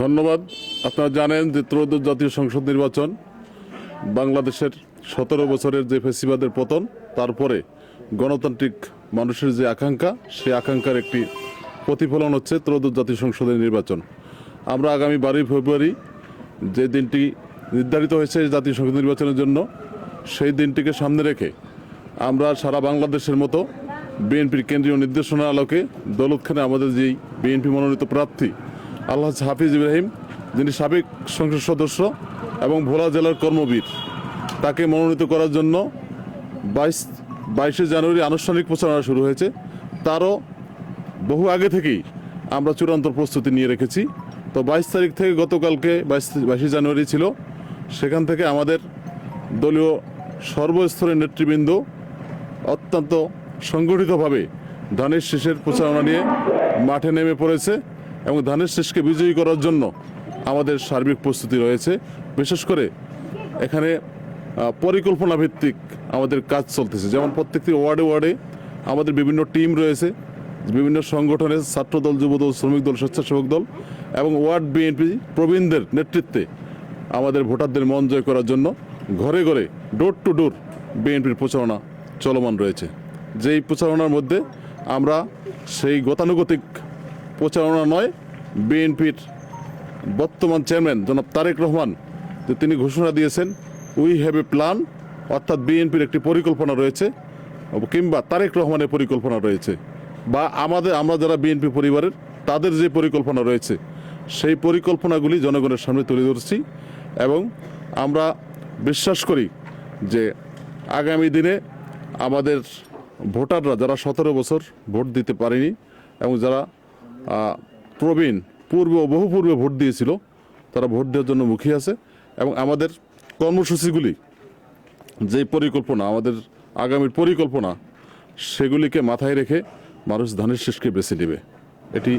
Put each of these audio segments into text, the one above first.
ধন্যবাদ। আপনারা জানেন যে ত্রয়োদশ জাতীয় সংসদ নির্বাচন বাংলাদেশের সতেরো বছরের যে ফেসিবাদের পতন, তারপরে গণতান্ত্রিক মানুষের যে আকাঙ্ক্ষা, সেই আকাঙ্ক্ষার একটি প্রতিফলন হচ্ছে ত্রয়োদশ জাতীয় সংসদের নির্বাচন। আমরা আগামী বারোই ফেব্রুয়ারি যে দিনটি নির্ধারিত হয়েছে জাতীয় সংসদ নির্বাচনের জন্য, সেই দিনটিকে সামনে রেখে আমরা সারা বাংলাদেশের মতো বিএনপির কেন্দ্রীয় নির্দেশনার আলোকে দৌলত খানে আমাদের যেই বিএনপি মনোনীত প্রার্থী আল্লাহ হাফিজ ইব্রাহিম, যিনি সাবেক সংসদ সদস্য এবং ভোলা জেলার কর্মবীর। তাকে মনোনীত করার জন্য বাইশ বাইশে জানুয়ারি আনুষ্ঠানিক প্রচারণা শুরু হয়েছে। তারও বহু আগে থেকেই আমরা চূড়ান্ত প্রস্তুতি নিয়ে রেখেছি। তো বাইশ তারিখ থেকে গতকালকে বাইশ বাইশে জানুয়ারি ছিল। সেখান থেকে আমাদের দলীয় সর্বস্তরের নেতৃবৃন্দ অত্যন্ত সংগঠিতভাবে ধানের শীষের প্রচারণা নিয়ে মাঠে নেমে পড়েছে। এবং ধানের শেষকে বিজয়ী করার জন্য আমাদের সার্বিক প্রস্তুতি রয়েছে। বিশেষ করে এখানে পরিকল্পনা ভিত্তিক আমাদের কাজ চলতেছে। যেমন প্রত্যেকটি ওয়ার্ডে ওয়ার্ডে আমাদের বিভিন্ন টিম রয়েছে, বিভিন্ন সংগঠনের ছাত্রদল, যুবদল, শ্রমিক দল, স্বেচ্ছাসেবক দল এবং ওয়ার্ড বিএনপি প্রবীণদের নেতৃত্বে আমাদের ভোটারদের মন জয় করার জন্য ঘরে ঘরে ডোর টু ডোর বিএনপির প্রচারণা চলমান রয়েছে। যেই প্রচারণার মধ্যে আমরা সেই গতানুগতিক প্রচারণা নয়, বিএনপির বর্তমান চেয়ারম্যান জনাব তারেক রহমান তিনি ঘোষণা দিয়েছেন উই হ্যাভ এ প্ল্যান অর্থাৎ বিএনপির একটি পরিকল্পনা রয়েছে, কিংবা তারেক রহমানের পরিকল্পনা রয়েছে, বা আমাদের, আমরা যারা বিএনপি পরিবারের, তাদের যে পরিকল্পনা রয়েছে, সেই পরিকল্পনাগুলি জনগণের সামনে তুলে ধরছি এবং আমরা বিশ্বাস করি যে আগামী দিনে আমাদের ভোটাররা যারা সতেরো বছর ভোট দিতে পারেনি এবং যারা প্রবীণ পূর্বে ও বহু পূর্বে ভোট দিয়েছিল। তারা ভোট দেওয়ার জন্য মুখী আছে এবং আমাদের কর্মসূচিগুলি যে পরিকল্পনা আমাদের আগামীর পরিকল্পনা সেগুলিকে মাথায় রেখে মানুষ ধানের শীষকে বেছে নেবে। এটি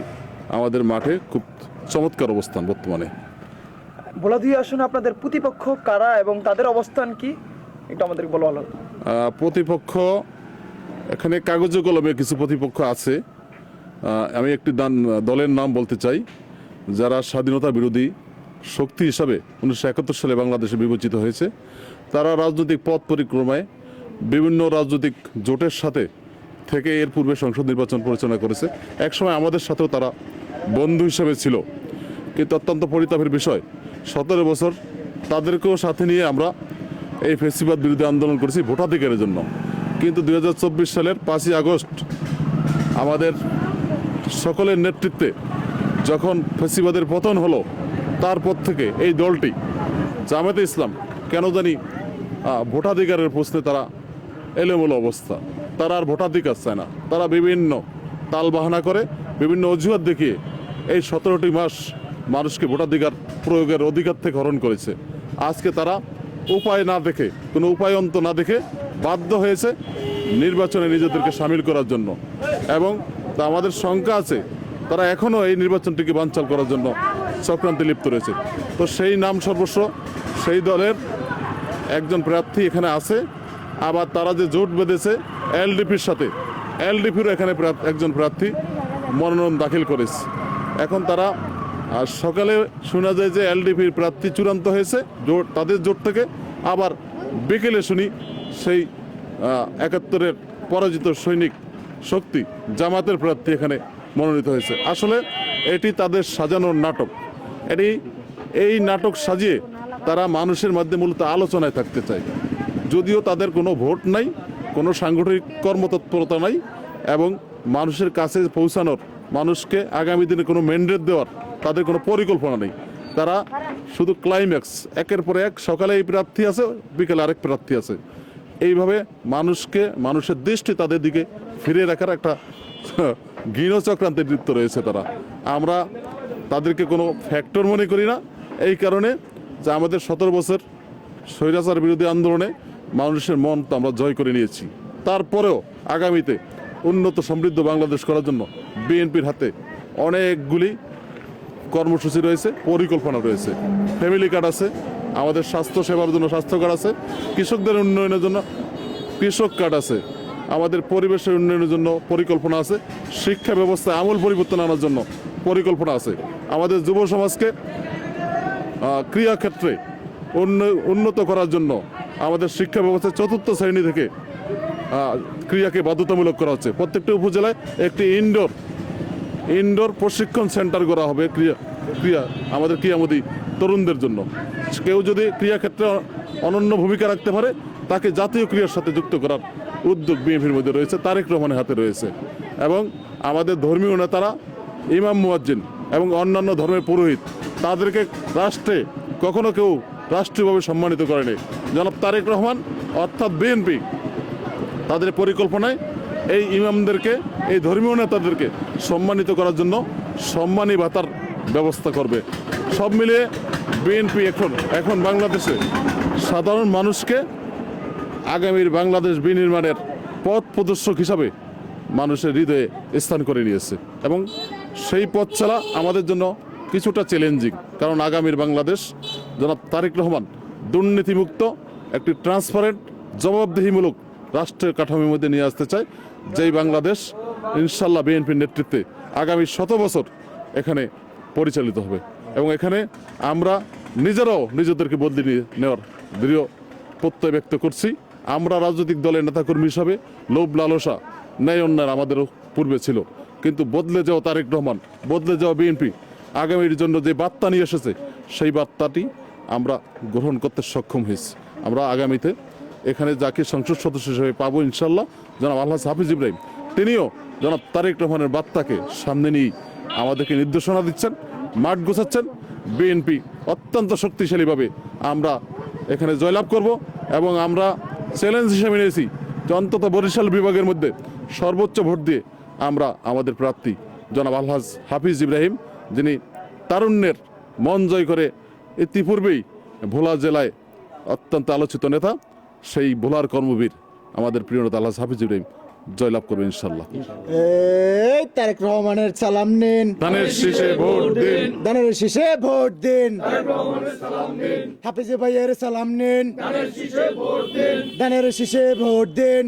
আমাদের মাঠে খুব চমৎকার অবস্থান বর্তমানে। ভোলা দুই আসনে আপনাদের প্রতিপক্ষ কারা এবং তাদের অবস্থান কি? একটু আমাদের বলা হলো প্রতিপক্ষ এখানে কাগজে কলমে কিছু প্রতিপক্ষ আছে। আমি একটি দান, দলের নাম বলতে চাই, যারা স্বাধীনতা বিরোধী শক্তি হিসাবে উনিশশো একাত্তর সালে বাংলাদেশে বিবেচিত হয়েছে, তারা রাজনৈতিক পথ পরিক্রমায় বিভিন্ন রাজনৈতিক জোটের সাথে থেকে এর পূর্বে সংসদ নির্বাচন পরিচালনা করেছে। একসময় আমাদের সাথেও তারা বন্ধু হিসেবে ছিল, কিন্তু অত্যন্ত পরিতাপের বিষয়, সতেরো বছর তাদেরকেও সাথে নিয়ে আমরা এই ফেসিবাদ বিরুদ্ধে আন্দোলন করেছি ভোটাধিকারের জন্য। কিন্তু দু হাজার চব্বিশ সালের পাঁচই আগস্ট আমাদের সকলের নেতৃত্বে যখন ফেসিবাদের পতন হলো, তারপর থেকে এই দলটি জামাতে ইসলাম কেন জানি ভোটাধিকারের প্রশ্নে তারা এলোমেলো অবস্থা। তারা আর ভোটাধিকার চায় না। তারা বিভিন্ন তাল বাহানা করে, বিভিন্ন অজুহাত দেখিয়ে এই সতেরোটি মাস মানুষকে ভোটাধিকার প্রয়োগের অধিকার থেকে হরণ করেছে। আজকে তারা উপায় না দেখে, কোনো উপায়ন্ত না দেখে বাধ্য হয়েছে নির্বাচনে নিজেদেরকে সামিল করার জন্য। এবং তা আমাদের শঙ্কা আছে। তারা এখনও এই নির্বাচনটিকে বানচাল করার জন্য চক্রান্তে লিপ্ত রয়েছে। তো সেই নাম সর্বস্ব, সেই দলের একজন প্রার্থী এখানে আছে। আবার তারা যে জোট বেঁধেছে এলডিপির সাথে, এলডিপিরও এখানে একজন প্রার্থী মনোনয়ন দাখিল করেছে। এখন তারা, আর সকালে শোনা যায় যে এলডিপির প্রার্থী চূড়ান্ত হয়েছে, জোট, তাদের জোট থেকে। আবার বিকেলে শুনি সেই একাত্তরের পরাজিত সৈনিক শক্তি জামাতের প্রার্থী এখানে মনোনীত হয়েছে। আসলে এটি তাদের সাজানোর নাটক। এটি এই নাটক সাজিয়ে তারা মানুষের মধ্যে মূলত আলোচনায় থাকতে চায়। যদিও তাদের কোনো ভোট নাই, কোনো সাংগঠনিক কর্মতৎপরতা নাই এবং মানুষের কাছে পৌঁছানোর, মানুষকে আগামী দিনে কোনো ম্যান্ডেট দেওয়ার তাদের কোনো পরিকল্পনা নেই। তারা শুধু ক্লাইম্যাক্স একের পর এক সকালে এই প্রার্থী আছে, বিকেলে আরেক প্রার্থী আছে। এইভাবে মানুষকে, মানুষের দৃষ্টি তাদের দিকে ফিরিয়ে রাখার একটা ঘৃণ চক্রান্তের লিপ্ত রয়েছে তারা। আমরা তাদেরকে কোনো ফ্যাক্টর মনে করি না। এই কারণে যে আমাদের সতেরো বছর স্বৈরাচার বিরোধী আন্দোলনে মানুষের মন তো আমরা জয় করে নিয়েছি। তারপরেও আগামীতে উন্নত সমৃদ্ধ বাংলাদেশ করার জন্য বিএনপির হাতে অনেকগুলি কর্মসূচি রয়েছে, পরিকল্পনা রয়েছে। ফ্যামিলি কার্ড আছে, আমাদের স্বাস্থ্য সেবার জন্য স্বাস্থ্য কার্ড আছে, কৃষকদের উন্নয়নের জন্য কৃষক কার্ড আছে। আমাদের পরিবেশের উন্নয়নের জন্য পরিকল্পনা আছে, শিক্ষা ব্যবস্থায় আমূল পরিবর্তন আনার জন্য পরিকল্পনা আছে। আমাদের যুব সমাজকে উন্ন- উন্নত করার জন্য আমাদের শিক্ষা ব্যবস্থা চতুর্থ শ্রেণি থেকে ক্রিয়াকে বাধ্যতামূলক করা হচ্ছে। প্রত্যেকটি উপজেলায় একটি ইনডোর ইনডোর প্রশিক্ষণ সেন্টার করা হবে ক্রিয়া ক্রিয়া, আমাদের ক্রিয়ামোদী তরুণদের জন্য। কেউ যদি ক্রিয়াক্ষেত্রে অনন্য ভূমিকা রাখতে পারে, তাকে জাতীয় ক্রিয়ার সাথে যুক্ত করার উদ্যোগ বিএনপির মধ্যে রয়েছে, তারেক রহমানের হাতে রয়েছে। এবং আমাদের ধর্মীয় নেতারা ইমাম মুয়াজ্জিন এবং অন্যান্য ধর্মের পুরোহিত, তাদেরকে রাষ্ট্রে কখনো কেউ রাষ্ট্রীয়ভাবে সম্মানিত করেনি। জনাব তারেক রহমান অর্থাৎ বিএনপি, তাদের পরিকল্পনায় এই ইমামদেরকে, এই ধর্মীয় নেতাদেরকে সম্মানিত করার জন্য সম্মানী ভাতার ব্যবস্থা করবে। সব মিলিয়ে বিএনপি এখন এখন বাংলাদেশে সাধারণ মানুষকে আগামীর বাংলাদেশ বিনির্মাণের পথ প্রদর্শক হিসাবে মানুষের হৃদয়ে স্থান করে নিয়েছে। এবং সেই পথ চলা আমাদের জন্য কিছুটা চ্যালেঞ্জিং কারণ আগামীর বাংলাদেশ, জনাব তারেক রহমান, দুর্নীতিমুক্ত, একটি ট্রান্সপারেন্ট জবাবদিহিমূলক রাষ্ট্রের কাঠামোর মধ্যে নিয়ে আসতে চায়। যেই বাংলাদেশ ইনশাল্লাহ বিএনপির নেতৃত্বে আগামী শত বছর এখানে পরিচালিত হবে। এবং এখানে আমরা নিজেরাও নিজেদেরকে বদলে নেওয়ার দৃঢ় প্রত্যয় ব্যক্ত করছি। আমরা রাজনৈতিক দলের নেতাকর্মী হিসাবে লোভ লালসা ন্যায় অন্যায় আমাদেরও পূর্বে ছিল। কিন্তু বদলে যাওয়া তারেক রহমান, বদলে যাওয়া বিএনপি, আগামীর জন্য যে বার্তা নিয়ে এসেছে, সেই বার্তাটি আমরা গ্রহণ করতে সক্ষম হয়েছি। আমরা আগামীতে এখানে যাকে সংসদ সদস্য হিসেবে পাবো ইনশাল্লাহ জনাব আল্লাহ হাফিজ ইব্রাহিম, তিনিও জনাব তারেক রহমানের বার্তাকে সামনে নিয়েই আমাদেরকে নির্দেশনা দিচ্ছেন, মাঠ গোছাচ্ছেন। বিএনপি অত্যন্ত শক্তিশালীভাবে আমরা এখানে জয়লাভ করব এবং আমরা চ্যালেঞ্জ হিসেবে নিয়েছি। যে অন্তত বরিশাল বিভাগের মধ্যে সর্বোচ্চ ভোট দিয়ে আমরা আমাদের প্রার্থী জনাব আলহাজ হাফিজ ইব্রাহিম, যিনি তারুণ্যের মন জয় করে ইতিপূর্বেই ভোলা জেলায় অত্যন্ত আলোচিত নেতা, সেই ভোলার কর্মবীর আমাদের প্রিয় নেতা আলহাজ হাফিজ ইব্রাহিম। জয়লাভ করবে ইনশাল্লাহ এই তারেক রহমানের সালাম নিন। ধানের শীষে ভোট দিন। দানের শীষে ভোট দিন। হাফিজে ভাইয়ের সালাম নিন। দানের শীষে ভোট দিন।